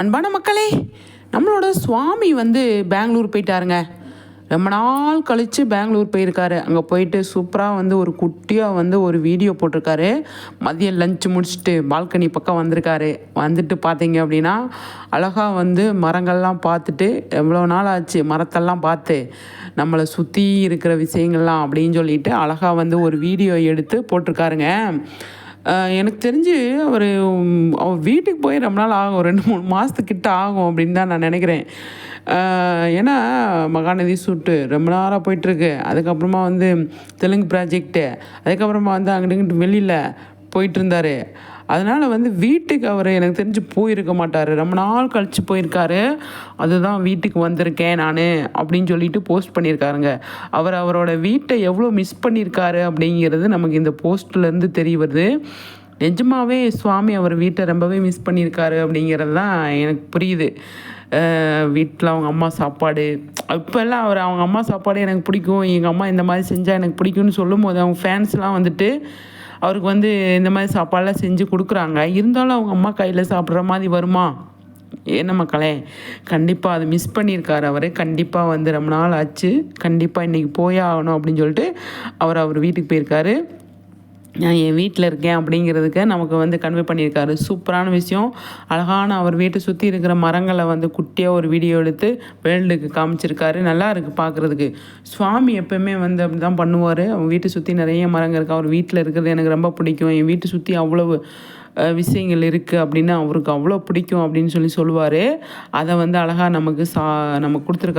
அன்பான மக்களே நம்மளோட சுவாமி வந்து பெங்களூர் போயிட்டாருங்க. ரொம்ப நாள் கழித்து பெங்களூர் போயிருக்காரு. அங்கே போயிட்டு சூப்பராக வந்து ஒரு குட்டியாக வந்து ஒரு வீடியோ போட்டிருக்காரு. மதியம் லஞ்ச் முடிச்சுட்டு பால்கனி பக்கம் வந்திருக்காரு. வந்துட்டு பார்த்தீங்க அப்படின்னா அழகாக வந்து மரங்கள்லாம் பார்த்துட்டு எவ்வளோ நாள் ஆச்சு மரத்தெல்லாம் பார்த்து நம்மளை சுற்றி இருக்கிற விஷயங்கள்லாம் அப்படின்னு சொல்லிட்டு அழகாக வந்து ஒரு வீடியோ எடுத்து போட்டிருக்காருங்க. எனக்கு தெரிஞ்சு அவர் அவர் வீட்டுக்கு போய் ரொம்ப நாள் ஆகும். ரெண்டு மூணு மாதத்துக்கிட்ட ஆகும் அப்படின்னு தான் நான் நினைக்கிறேன். ஏன்னா மகாநதி சூட்டு ரொம்ப நேரம் போயிட்டுருக்கு. அதுக்கப்புறமா வந்து தெலுங்கு ப்ராஜெக்ட்டு அதுக்கப்புறமா வந்து அங்கிட்டு இங்கிட்டு வெளியில் போயிட்டு இருந்தார். அதனால் வந்து வீட்டுக்கு அவர் எனக்கு தெரிஞ்சு போயிருக்க மாட்டார். ரொம்ப நாள் கழித்து போயிருக்காரு. அதுதான் வீட்டுக்கு வந்திருக்கேன் நான் அப்படின்னு சொல்லிட்டு போஸ்ட் பண்ணியிருக்காருங்க. அவர் அவரோட வீட்டை எவ்வளோ மிஸ் பண்ணியிருக்காரு அப்படிங்கிறது நமக்கு இந்த போஸ்ட்லேருந்து தெரிய வருது. நிஜமாகவே சுவாமி அவர் வீட்டை ரொம்பவே மிஸ் பண்ணியிருக்காரு அப்படிங்கிறது தான் எனக்கு புரியுது. வீட்டில் அவங்க அம்மா சாப்பாடு. இப்போல்லாம் அவர் அவங்க அம்மா சாப்பாடு எனக்கு பிடிக்கும். எங்கள் அம்மா இந்த மாதிரி செஞ்சால் எனக்கு பிடிக்கும்னு சொல்லும் போது அவங்க ஃபேன்ஸ்லாம் வந்துட்டு அவருக்கு வந்து இந்த மாதிரி சாப்பாடெல்லாம் செஞ்சு கொடுக்குறாங்க. இருந்தாலும் அவங்க அம்மா கையில் சாப்பிட்ற மாதிரி வருமா? என்ன மக்களே கண்டிப்பாக அது மிஸ் பண்ணியிருக்காரு அவர். கண்டிப்பாக வந்து ரொம்ப நாள் ஆச்சு. கண்டிப்பாக இன்றைக்கி போயே ஆகணும் அப்படின்னு சொல்லிட்டு அவர் அவர் வீட்டுக்கு போயிருக்காரு. நான் என் வீட்டில் இருக்கேன் அப்படிங்கிறதுக்கு நமக்கு வந்து கன்வே பண்ணியிருக்காரு. சூப்பரான விஷயம். அழகான அவர் வீட்டை சுற்றி இருக்கிற மரங்களை வந்து குட்டியாக ஒரு வீடியோ எடுத்து வேர்ல்டுக்கு காமிச்சிருக்காரு. நல்லா இருக்குது பார்க்குறதுக்கு சுவாமி எப்போயுமே வந்து அப்படி தான் பண்ணுவார். அவங்க வீட்டை சுற்றி நிறைய மரங்கள் இருக்குது அவர் வீட்டில் இருக்கிறது எனக்கு ரொம்ப பிடிக்கும். என் வீட்டை சுற்றி அவ்வளவு விஷயங்கள் இருக்குது அப்படின்னு அவருக்கு அவ்வளோ பிடிக்கும் அப்படின்னு சொல்லி சொல்லுவார். அதை வந்து அழகாக நமக்கு சா நமக்கு கொடுத்துருக்காரு